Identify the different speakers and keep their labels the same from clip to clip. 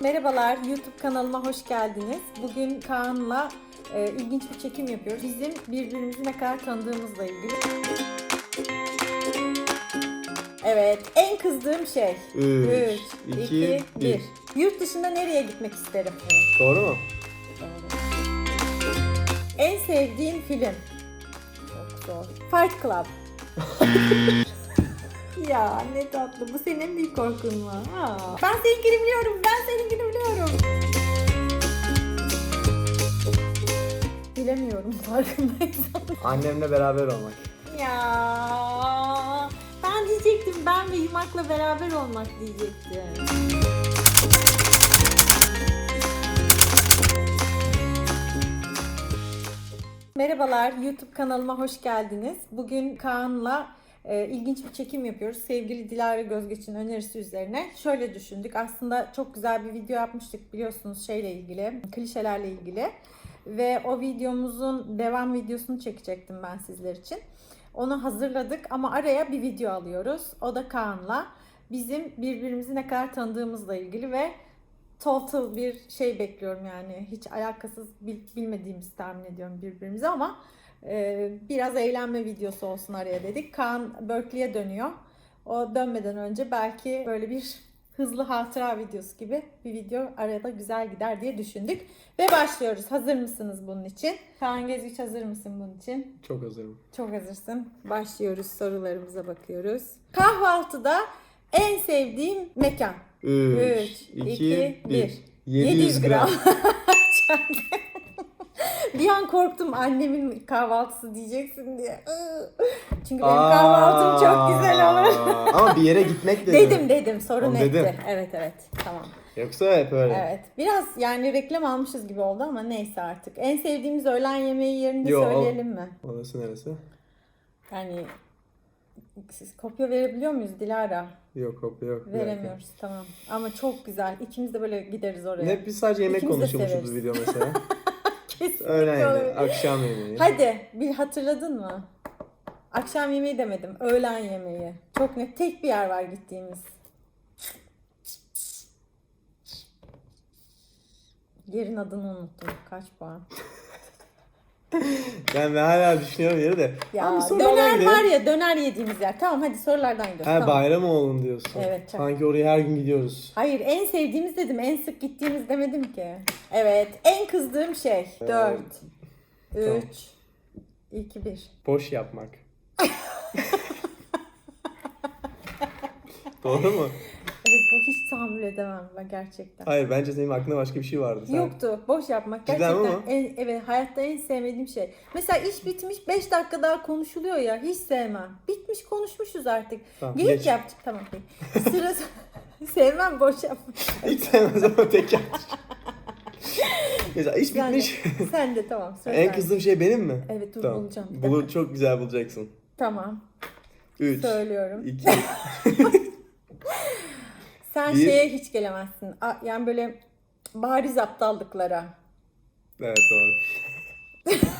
Speaker 1: Merhabalar, YouTube kanalıma hoş geldiniz. Bugün Kaan'la e, ilginç bir çekim yapıyoruz. Bizim birbirimizi ne kadar tanıdığımızla ilgili. Evet, en kızdığım şey.
Speaker 2: 3,
Speaker 1: 3,
Speaker 2: 2,
Speaker 1: 2,
Speaker 2: 1.
Speaker 1: 1. Yurt dışında nereye gitmek isterim?
Speaker 2: Doğru mu?
Speaker 1: En sevdiğin film? Çok zor. Fight Club. ya ne tatlı. Bu senin en büyük korkun mu? Aa. Ben seninkini biliyorum. Ben seninkini biliyorum. Bilemiyorum farkındaysan.
Speaker 2: Annemle beraber olmak.
Speaker 1: ya ben diyecektim ben ve Yumak'la beraber olmak diyecektim. Merhabalar, YouTube kanalıma hoş geldiniz. Bugün Kaan'la e, ilginç bir çekim yapıyoruz. Sevgili Dilara Gözgeç'in önerisi üzerine. Şöyle düşündük. Aslında çok güzel bir video yapmıştık biliyorsunuz şeyle ilgili, klişelerle ilgili. Ve o videomuzun devam videosunu çekecektim ben sizler için. Onu hazırladık ama araya bir video alıyoruz. O da Kaan'la. Bizim birbirimizi ne kadar tanıdığımızla ilgili ve total bir şey bekliyorum yani. Hiç alakasız bil- bilmediğimizi tahmin ediyorum birbirimize ama biraz eğlenme videosu olsun araya dedik. Kaan Berkeley'e dönüyor. O dönmeden önce belki böyle bir hızlı hatıra videosu gibi bir video arada güzel gider diye düşündük. Ve başlıyoruz. Hazır mısınız bunun için? Kaan Gezgiç hazır mısın bunun için?
Speaker 2: Çok hazırım.
Speaker 1: Çok hazırsın. Başlıyoruz. Sorularımıza bakıyoruz. Kahvaltıda en sevdiğim mekan.
Speaker 2: 3,
Speaker 1: 3,
Speaker 2: 2,
Speaker 1: 2,
Speaker 2: 1.
Speaker 1: 1.
Speaker 2: 700 gram.
Speaker 1: bir an korktum annemin kahvaltısı diyeceksin diye. Çünkü benim kahvaltım çok güzel olur.
Speaker 2: Ama bir yere gitmek dedim.
Speaker 1: dedim dedim sorun
Speaker 2: Onu
Speaker 1: etti.
Speaker 2: dedin.
Speaker 1: Evet evet tamam.
Speaker 2: Yoksa hep öyle.
Speaker 1: Evet biraz yani reklam almışız gibi oldu ama neyse artık. En sevdiğimiz öğlen yemeği yerini
Speaker 2: Yo,
Speaker 1: söyleyelim mi?
Speaker 2: Orası neresi?
Speaker 1: Yani siz kopya verebiliyor muyuz Dilara?
Speaker 2: Yok kopya yok.
Speaker 1: Veremiyoruz tamam. Ama çok güzel. İkimiz de böyle gideriz oraya.
Speaker 2: Hep biz sadece yemek
Speaker 1: İkimiz de
Speaker 2: konuşuyormuşuz
Speaker 1: severiz.
Speaker 2: video mesela.
Speaker 1: Kesinlikle
Speaker 2: Öğlen yemeği,
Speaker 1: olabilir.
Speaker 2: akşam yemeği.
Speaker 1: Hadi bir hatırladın mı? Akşam yemeği demedim. Öğlen yemeği. Çok net. Tek bir yer var gittiğimiz. Yerin adını unuttum. Kaç puan?
Speaker 2: Ben, ben hala düşünüyorum yeri de.
Speaker 1: Ya
Speaker 2: Abi sorulardan
Speaker 1: döner
Speaker 2: gidelim.
Speaker 1: var ya döner yediğimiz yer. Tamam hadi sorulardan gidiyoruz.
Speaker 2: Ha
Speaker 1: tamam.
Speaker 2: Bayramoğlu'nu diyorsun.
Speaker 1: Evet, çok.
Speaker 2: Sanki oraya her gün gidiyoruz.
Speaker 1: Hayır en sevdiğimiz dedim. En sık gittiğimiz demedim ki. Evet en kızdığım şey. 4,
Speaker 2: Tamam.
Speaker 1: 3, 2, 1.
Speaker 2: Boş yapmak. Doğru mu?
Speaker 1: Evet bu hiç tahammül edemem ben gerçekten.
Speaker 2: Hayır bence senin aklında başka bir şey vardı. Sen...
Speaker 1: Yoktu. Boş yapmak
Speaker 2: Cidden
Speaker 1: gerçekten
Speaker 2: ama.
Speaker 1: en, evet hayatta en sevmediğim şey. Mesela iş bitmiş 5 dakika daha konuşuluyor ya hiç sevmem. Bitmiş konuşmuşuz artık.
Speaker 2: Tamam,
Speaker 1: Geyik
Speaker 2: geç.
Speaker 1: yaptık tamam peki. Sıra sevmem boş yapmak.
Speaker 2: Hiç sevmez ama tek. Mesela iş
Speaker 1: Sen de,
Speaker 2: bitmiş.
Speaker 1: sen de tamam. Sıra
Speaker 2: en kızdığım şey benim mi?
Speaker 1: Evet dur
Speaker 2: Tamam.
Speaker 1: bulacağım. Dakika.
Speaker 2: çok güzel bulacaksın.
Speaker 1: Tamam
Speaker 2: 3,
Speaker 1: söylüyorum.
Speaker 2: 2,
Speaker 1: Sen
Speaker 2: Bir.
Speaker 1: şeye hiç gelemezsin. Yani böyle bariz aptallıklara.
Speaker 2: evet doğru.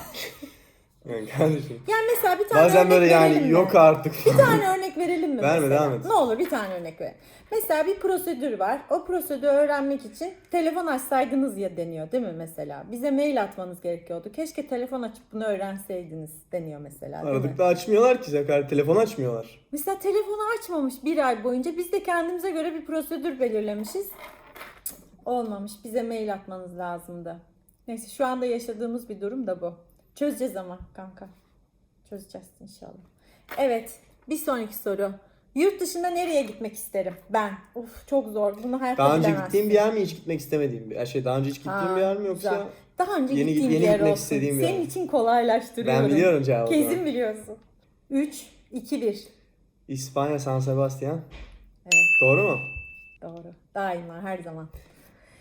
Speaker 2: yani.
Speaker 1: Yani mesela bir tane
Speaker 2: Bazen
Speaker 1: örnek
Speaker 2: böyle
Speaker 1: verelim
Speaker 2: yani
Speaker 1: mi?
Speaker 2: yok artık.
Speaker 1: Bir tane örnek verelim mi
Speaker 2: Verme, devam et.
Speaker 1: Ne olur bir tane örnek ver. Mesela bir prosedür var. O prosedürü öğrenmek için telefon açsaydınız ya deniyor değil mi mesela? Bize mail atmanız gerekiyordu. Keşke telefon açıp bunu öğrenseydiniz deniyor mesela?
Speaker 2: Aradıkta açmıyorlar ki Zakar. Telefon açmıyorlar.
Speaker 1: Mesela telefonu açmamış bir ay boyunca biz de kendimize göre bir prosedür belirlemişiz. Olmamış. Bize mail atmanız lazımdı. Neyse şu anda yaşadığımız bir durum da bu. Çözeceğiz ama kanka. Çözeceğiz inşallah. Evet. Bir sonraki soru. Yurt dışında nereye gitmek isterim? Ben. Uf çok zor. Bunu hayatta
Speaker 2: Daha önce
Speaker 1: bilemezsin.
Speaker 2: gittiğim bir yer mi hiç gitmek istemediğim bir yer? Şey daha önce hiç gittiğim
Speaker 1: Ha,
Speaker 2: bir yer mi yoksa?
Speaker 1: güzel. Daha önce
Speaker 2: yeni-
Speaker 1: gittiğim
Speaker 2: yeni
Speaker 1: bir yer
Speaker 2: gitmek
Speaker 1: olsun.
Speaker 2: istediğim bir
Speaker 1: Senin
Speaker 2: yer.
Speaker 1: için kolaylaştırıyorum.
Speaker 2: Ben biliyorum cevabı.
Speaker 1: Kesin biliyorsun. 3, 2, 1.
Speaker 2: İspanya San Sebastian.
Speaker 1: Evet
Speaker 2: Doğru mu?
Speaker 1: doğru. Daima her zaman.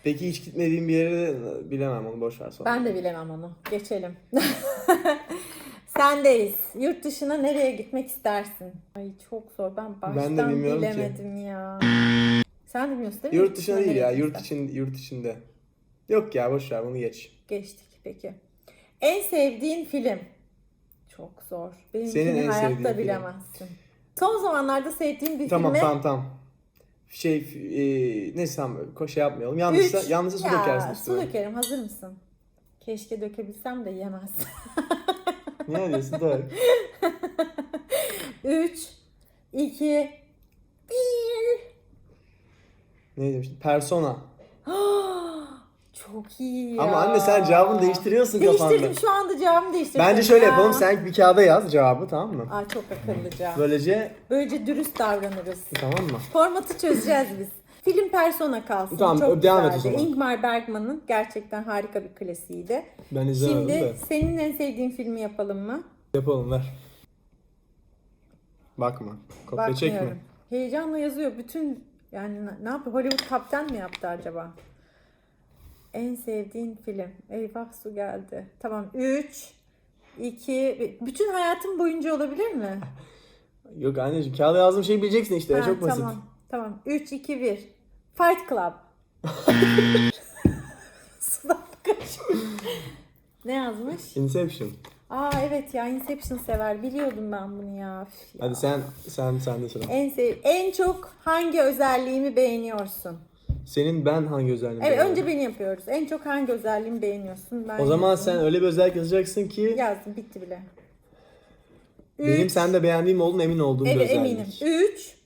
Speaker 2: Peki hiç gitmediğim bir yeri de bilemem onu boş ver sonra.
Speaker 1: Ben de bilemem onu. Geçelim. Sendeyiz. Yurt dışına nereye gitmek istersin? Ay çok zor. Ben baştan
Speaker 2: Ben de bilmiyorum ki.
Speaker 1: bilemedim ya. Sen bilmiyorsun değil mi?
Speaker 2: Yurt dışına değil ya, yurt için yurt içinde. Yok ya boş ver bunu geç.
Speaker 1: Geçtik peki. En sevdiğin film? Çok zor. Benimkini
Speaker 2: Senin en
Speaker 1: hayatta
Speaker 2: sevdiğin film?
Speaker 1: bilemezsin. Son zamanlarda sevdiğim bir
Speaker 2: Tamam
Speaker 1: filme
Speaker 2: tamam tamam. Şey e, neyse tamam şey yapmayalım. Yanlışsa,
Speaker 1: Üç.
Speaker 2: yanlışsa su
Speaker 1: Ya,
Speaker 2: dökersin
Speaker 1: Su dökerim. Hazır mısın? Keşke dökebilsem de yemez.
Speaker 2: Ne diyorsun? Dök.
Speaker 1: 3, 2, 1.
Speaker 2: Ne demiştin? Persona.
Speaker 1: Çok iyi ya.
Speaker 2: Ama anne sen cevabını değiştiriyorsun kafanda.
Speaker 1: Değiştirdim şu anda cevabımı değiştirdim.
Speaker 2: Bence şöyle
Speaker 1: Ya.
Speaker 2: yapalım. Sen bir kağıda yaz cevabı tamam mı?
Speaker 1: Aa çok akıllıca.
Speaker 2: Böylece
Speaker 1: Böylece dürüst davranırız.
Speaker 2: tamam mı?
Speaker 1: Formatı çözeceğiz biz. Film Persona kalsın.
Speaker 2: Tamam,
Speaker 1: Çok
Speaker 2: devam et o
Speaker 1: güzeldi.
Speaker 2: zaman.
Speaker 1: Ingmar Bergman'ın gerçekten harika bir klasiğiydi.
Speaker 2: Ben izlemedim
Speaker 1: Şimdi
Speaker 2: de.
Speaker 1: senin en sevdiğin filmi yapalım mı?
Speaker 2: Yapalım ver. Bakma. Kopya çekme.
Speaker 1: Heyecanla yazıyor. Bütün yani ne- yapıyor? Hollywood Kaptan mı yaptı acaba? En sevdiğin film. Eyvah su geldi. Tamam. 3 2 bütün hayatın boyunca olabilir mi?
Speaker 2: Yok anneciğim kağıda yazdığım şeyi bileceksin işte.
Speaker 1: Ha,
Speaker 2: Çok basit.
Speaker 1: Tamam. Tamam. 3 2 1. Fight Club. Sudan kaçıyor. Ne yazmış?
Speaker 2: Inception.
Speaker 1: Aa evet ya Inception sever. Biliyordum ben bunu ya. Üf ya.
Speaker 2: Hadi sen sen sen de sıra.
Speaker 1: En sev en çok hangi özelliğimi beğeniyorsun?
Speaker 2: Senin ben hangi özelliğini
Speaker 1: Evet
Speaker 2: beğeniyorum?
Speaker 1: önce beni yapıyoruz. En çok hangi özelliğimi beğeniyorsun? Ben
Speaker 2: O zaman sen öyle bir özellik yazacaksın ki
Speaker 1: yazdım bitti bile.
Speaker 2: benim
Speaker 1: Üç.
Speaker 2: sende beğendiğim olduğunu emin olduğum bir
Speaker 1: Evet
Speaker 2: özellik.
Speaker 1: eminim. 3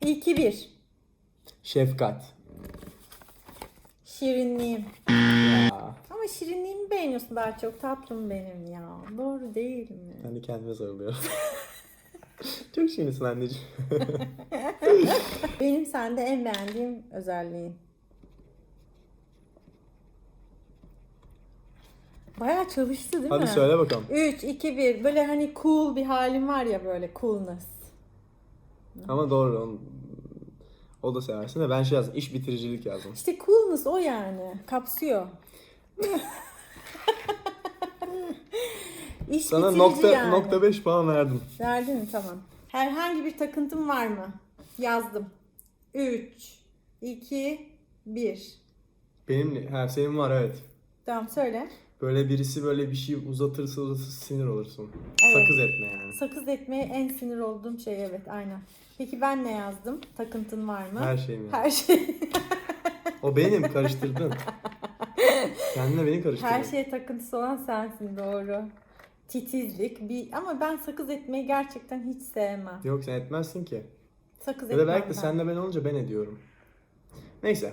Speaker 1: 2 1.
Speaker 2: Şefkat.
Speaker 1: Şirinliğim.
Speaker 2: Ya.
Speaker 1: Ama şirinliğimi beğeniyorsun daha çok. Tatlım benim ya. Doğru değil mi?
Speaker 2: Ben de kendime sarılıyorum. Çok şirinsin anneciğim.
Speaker 1: Benim sende en beğendiğim özelliğin. Bayağı çalıştı değil mi?
Speaker 2: Hadi söyle bakalım.
Speaker 1: 3, 2, 1. Böyle hani cool bir halim var ya böyle coolness.
Speaker 2: Ama doğru. onu- O da seversin de ben şey yazdım. İş bitiricilik yazdım.
Speaker 1: İşte coolness o yani. Kapsıyor. İş
Speaker 2: Sana
Speaker 1: bitirici
Speaker 2: nokta
Speaker 1: yani.
Speaker 2: nokta 5 puan verdim.
Speaker 1: Verdin mi? Tamam. Herhangi bir takıntım var mı? Yazdım. 3, 2, 1.
Speaker 2: Benim ha senin var evet.
Speaker 1: Tamam söyle.
Speaker 2: Böyle birisi böyle bir şey uzatırsa uzatırsa sinir olursun.
Speaker 1: Evet.
Speaker 2: Sakız etme yani.
Speaker 1: Sakız etmeye en sinir olduğum şey evet aynen. Peki ben ne yazdım? Takıntın var mı?
Speaker 2: Her şeyim yani.
Speaker 1: Her şey.
Speaker 2: O benim karıştırdın. Kendine beni karıştırdın.
Speaker 1: Her şeye takıntısı olan sensin doğru. Titizlik bir ama ben sakız etmeyi gerçekten hiç sevmem.
Speaker 2: Yok sen etmezsin ki.
Speaker 1: Sakız
Speaker 2: Ya da belki de
Speaker 1: ben.
Speaker 2: senle ben olunca ben ediyorum. Neyse.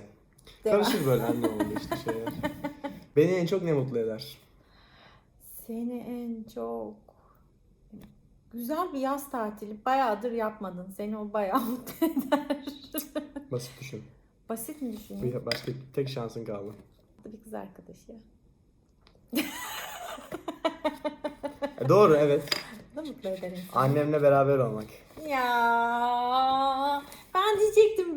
Speaker 1: Devam.
Speaker 2: Karışır böyle anne oldu işte şeyler. Beni en çok ne mutlu eder?
Speaker 1: Seni en çok güzel bir yaz tatili. Bayağıdır yapmadın. Seni o bayağı mutlu eder.
Speaker 2: Basit düşün.
Speaker 1: Basit mi düşünüyorsun?
Speaker 2: Bir başka tek şansın kaldı.
Speaker 1: Bir kız arkadaşı.
Speaker 2: E, doğru evet.
Speaker 1: Bu da mutlu eder insanı.
Speaker 2: Annemle beraber olmak.
Speaker 1: Ya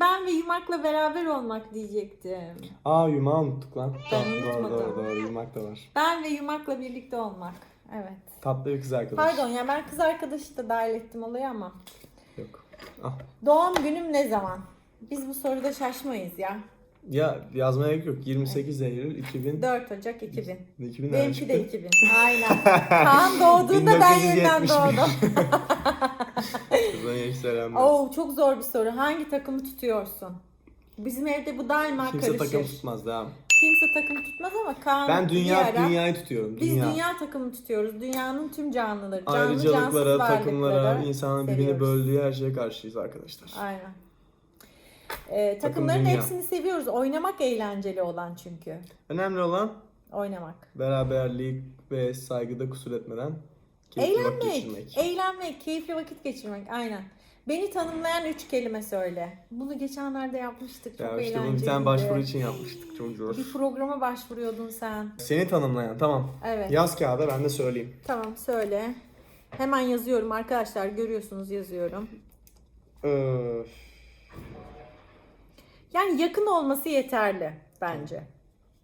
Speaker 1: ben ve Yumak'la beraber olmak diyecektim.
Speaker 2: Aa yumağı unuttuk lan. Tamam, doğru doğru doğru yumak da var.
Speaker 1: Ben ve Yumak'la birlikte olmak. Evet.
Speaker 2: Tatlı bir kız arkadaş.
Speaker 1: Pardon ya ben kız arkadaşı da dahil ettim olaya ama.
Speaker 2: Yok. Ah.
Speaker 1: Doğum günüm ne zaman? Biz bu soruda şaşmayız ya.
Speaker 2: Ya yazmaya gerek yok. 28 Eylül 2000.
Speaker 1: 4 Ocak 2000.
Speaker 2: 2000
Speaker 1: Benimki de 2000. Aynen. Kaan doğduğunda ben yeniden
Speaker 2: 1971.
Speaker 1: doğdum.
Speaker 2: Kızdan selam
Speaker 1: Oo çok zor bir soru. Hangi takımı tutuyorsun? Bizim evde bu daima
Speaker 2: Kimse
Speaker 1: karışır.
Speaker 2: takım tutmaz devam.
Speaker 1: Kimse takım tutmaz ama Kaan
Speaker 2: Ben
Speaker 1: bir
Speaker 2: dünya
Speaker 1: ara-
Speaker 2: dünyayı tutuyorum.
Speaker 1: Biz
Speaker 2: Dünya.
Speaker 1: takımı tutuyoruz. Dünyanın tüm canlıları, canlı
Speaker 2: Ayrıcalıklara,
Speaker 1: cansız
Speaker 2: takımlara,
Speaker 1: varlıkları
Speaker 2: insanın birbirini
Speaker 1: seviyoruz.
Speaker 2: böldüğü her şeye karşıyız arkadaşlar.
Speaker 1: Aynen. Ee, takımların
Speaker 2: dünya.
Speaker 1: hepsini seviyoruz. Oynamak eğlenceli olan çünkü.
Speaker 2: Önemli olan
Speaker 1: Oynamak.
Speaker 2: beraberlik ve saygıda kusur etmeden keyifli vakit
Speaker 1: Eğlenmek.
Speaker 2: geçirmek.
Speaker 1: Eğlenmek, keyifli vakit geçirmek. Aynen. Beni tanımlayan üç kelime söyle. Bunu geçenlerde yapmıştık. Çok
Speaker 2: Ya işte bunu bir tane başvuru için yapmıştık. Çok zor.
Speaker 1: Bir programa başvuruyordun sen.
Speaker 2: Seni tanımlayan tamam.
Speaker 1: Evet.
Speaker 2: Yaz kağıda ben de söyleyeyim.
Speaker 1: Tamam söyle. Hemen yazıyorum arkadaşlar. Görüyorsunuz yazıyorum.
Speaker 2: Öf.
Speaker 1: Yani yakın olması yeterli bence.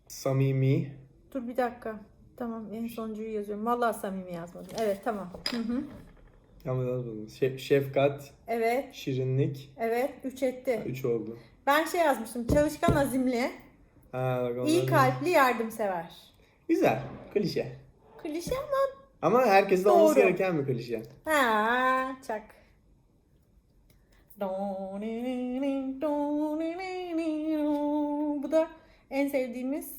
Speaker 2: Samimi.
Speaker 1: Dur bir dakika. Tamam en sonuncuyu yazıyorum. Vallahi samimi yazmadım. Evet tamam. Hı hı.
Speaker 2: Yalnız yazmadım. Şef- şefkat,
Speaker 1: Evet.
Speaker 2: şirinlik.
Speaker 1: Evet. Üç etti.
Speaker 2: 3 oldu.
Speaker 1: Ben şey yazmıştım. Çalışkan, azimli,
Speaker 2: Ha, bak
Speaker 1: iyi
Speaker 2: onları-
Speaker 1: kalpli, yardımsever.
Speaker 2: Güzel. Klişe.
Speaker 1: Klişe ama
Speaker 2: Ama herkeste olması
Speaker 1: Doğru.
Speaker 2: gereken bir klişe.
Speaker 1: ha çak. En sevdiğimiz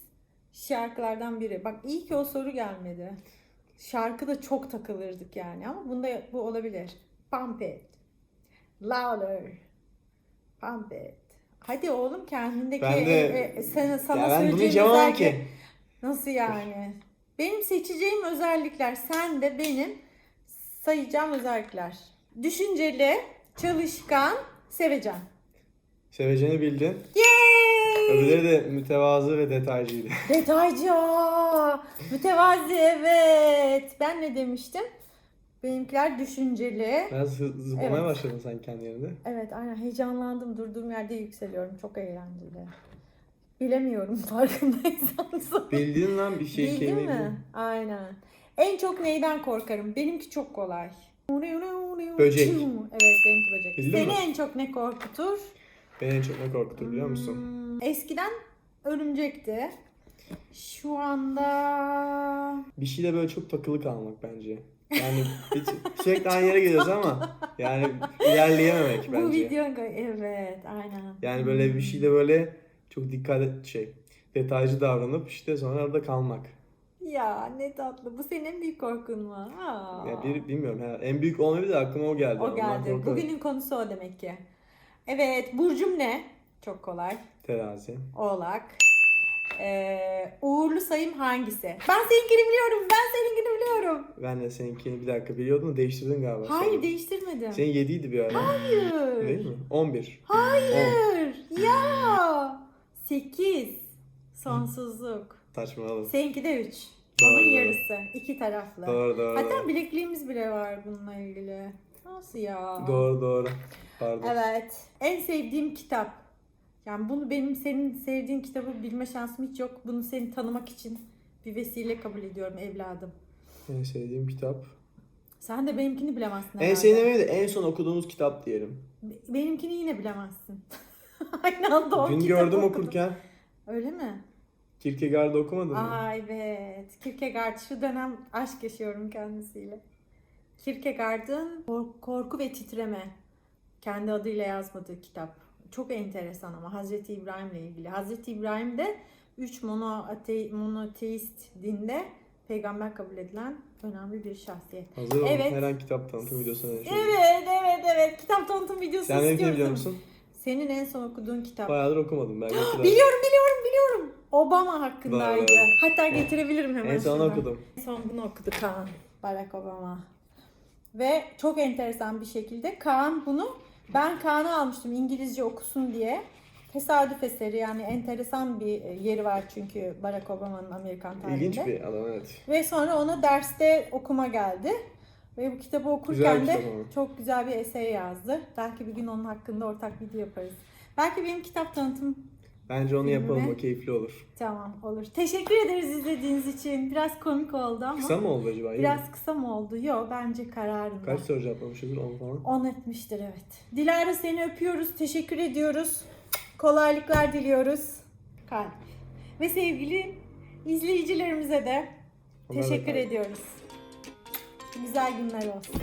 Speaker 1: şarkılardan biri. Bak iyi ki o soru gelmedi. Şarkıda çok takılırdık yani ama bunda bu olabilir. Pump it. Louder. Pump it. Hadi oğlum kendindeki
Speaker 2: Ben de-
Speaker 1: e, e, sana, sana
Speaker 2: ya ben bunu
Speaker 1: özellik-
Speaker 2: ki.
Speaker 1: Nasıl yani? Benim seçeceğim özellikler sen de benim sayacağım özellikler. Düşünceli, çalışkan, sevecen.
Speaker 2: Seveceğini bildin.
Speaker 1: Yay!
Speaker 2: Öbürleri de mütevazı ve detaycıydı.
Speaker 1: Detaycı. aa! Mütevazi evet. Ben ne demiştim? Benimkiler düşünceli.
Speaker 2: Biraz hı- zıplamaya
Speaker 1: Evet.
Speaker 2: başladın sen kendi yerinde.
Speaker 1: Evet aynen heyecanlandım. Durduğum yerde yükseliyorum. Çok eğlenceli. Bilemiyorum farkındaysanız.
Speaker 2: Bildin lan bir şey
Speaker 1: Bildin
Speaker 2: kelimeyi
Speaker 1: mi?
Speaker 2: bildin.
Speaker 1: Aynen. En çok neyden korkarım? Benimki çok kolay.
Speaker 2: Böcek.
Speaker 1: Evet benimki böcek.
Speaker 2: Bildin
Speaker 1: Seni
Speaker 2: mi?
Speaker 1: en çok ne korkutur?
Speaker 2: Beni en çok ne korkutur biliyor musun?
Speaker 1: Eskiden örümcekti. Şu anda
Speaker 2: Bir şeyle böyle çok takılı kalmak bence. Yani hiç, sürekli aynı yere geliyoruz ama yani ilerleyememek
Speaker 1: bu
Speaker 2: bence.
Speaker 1: video evet aynen.
Speaker 2: Yani böyle bir şeyde böyle çok dikkat et şey detaycı davranıp işte sonra orada kalmak.
Speaker 1: Ya ne tatlı. Bu senin en büyük korkun mu? Aa.
Speaker 2: Ya bir bilmiyorum ya en büyük olmayabilir de aklıma o geldi.
Speaker 1: O
Speaker 2: Ondan
Speaker 1: geldi.
Speaker 2: korkarım.
Speaker 1: Bugünün konusu o demek ki. Evet, burcum ne? Çok kolay.
Speaker 2: Terazi.
Speaker 1: Oğlak. Ee, uğurlu sayım hangisi? Ben seninkini biliyorum. Ben seninkini biliyorum.
Speaker 2: Ben de seninkini bir dakika biliyordum da değiştirdin galiba.
Speaker 1: Hayır
Speaker 2: sonra.
Speaker 1: değiştirmedim.
Speaker 2: Senin 7'ydi bir ara.
Speaker 1: Hayır.
Speaker 2: Değil mi? 11.
Speaker 1: Hayır. Ya. 8. Sonsuzluk.
Speaker 2: Saçmaladım.
Speaker 1: Seninki de 3.
Speaker 2: Doğru,
Speaker 1: Onun
Speaker 2: doğru.
Speaker 1: yarısı. iki taraflı.
Speaker 2: Doğru doğru.
Speaker 1: Hatta bilekliğimiz bile var bununla ilgili. Nasıl ya?
Speaker 2: Doğru doğru. Pardon.
Speaker 1: Evet. En sevdiğim kitap. Yani bunu benim senin sevdiğin kitabı bilme şansım hiç yok. Bunu seni tanımak için bir vesile kabul ediyorum evladım.
Speaker 2: En sevdiğim kitap.
Speaker 1: Sen de benimkini bilemezsin
Speaker 2: En
Speaker 1: herhalde.
Speaker 2: sevdiğim de en son okuduğumuz kitap diyelim.
Speaker 1: Be- Benimkini yine bilemezsin. Aynı anda o
Speaker 2: Dün
Speaker 1: kitabı
Speaker 2: gördüm
Speaker 1: okudum.
Speaker 2: okurken.
Speaker 1: Öyle mi?
Speaker 2: Kierkegaard'ı okumadın mı?
Speaker 1: Aa evet. Kierkegaard şu dönem aşk yaşıyorum kendisiyle. Kierkegaard'ın Kor- Korku ve Titreme kendi adıyla yazmadığı kitap. Çok enteresan ama Hazreti İbrahim'le ilgili. Hazreti İbrahim de 3 monoate, monoteist dinde peygamber kabul edilen önemli bir şahsiyet.
Speaker 2: Hazır.
Speaker 1: Evet.
Speaker 2: Her an kitap tanıtım videosuna.
Speaker 1: Evet, evet, evet. Kitap tanıtım videosu
Speaker 2: Sen
Speaker 1: istiyorsun.
Speaker 2: biliyor musun?
Speaker 1: Senin en son okuduğun kitap.
Speaker 2: Bayağıdır okumadım ben.
Speaker 1: Biliyorum, biliyorum, biliyorum. Obama hakkındaydı. Hatta getirebilirim hemen
Speaker 2: En son okudum.
Speaker 1: En son bunu okudu Kaan. Barack Obama. Ve çok enteresan bir şekilde Kaan bunu ben Kaan'ı almıştım İngilizce okusun diye. Tesadüf eseri yani enteresan bir e, yeri var çünkü Barack Obama'nın Amerikan tarihinde.
Speaker 2: İlginç bir adam evet.
Speaker 1: Ve sonra ona derste okuma geldi. Ve bu kitabı okurken
Speaker 2: Güzel
Speaker 1: de
Speaker 2: kitap
Speaker 1: çok güzel bir essay yazdı. Belki bir gün onun hakkında ortak video yaparız. Belki benim kitap tanıtım
Speaker 2: Bence onu
Speaker 1: Filmi
Speaker 2: yapalım o keyifli olur.
Speaker 1: tamam olur. Teşekkür ederiz izlediğiniz için. Biraz komik oldu ama.
Speaker 2: Kısa mı oldu acaba?
Speaker 1: Biraz kısa mı oldu? Yok bence kararında.
Speaker 2: Kaç soru cevaplamışızdır 10 falan?
Speaker 1: 10 etmiştir evet. Dilara seni öpüyoruz. Teşekkür ediyoruz. Kolaylıklar diliyoruz. Kalp. Ve sevgili izleyicilerimize de
Speaker 2: Onlar da
Speaker 1: teşekkür
Speaker 2: kalp.
Speaker 1: ediyoruz. Güzel günler olsun.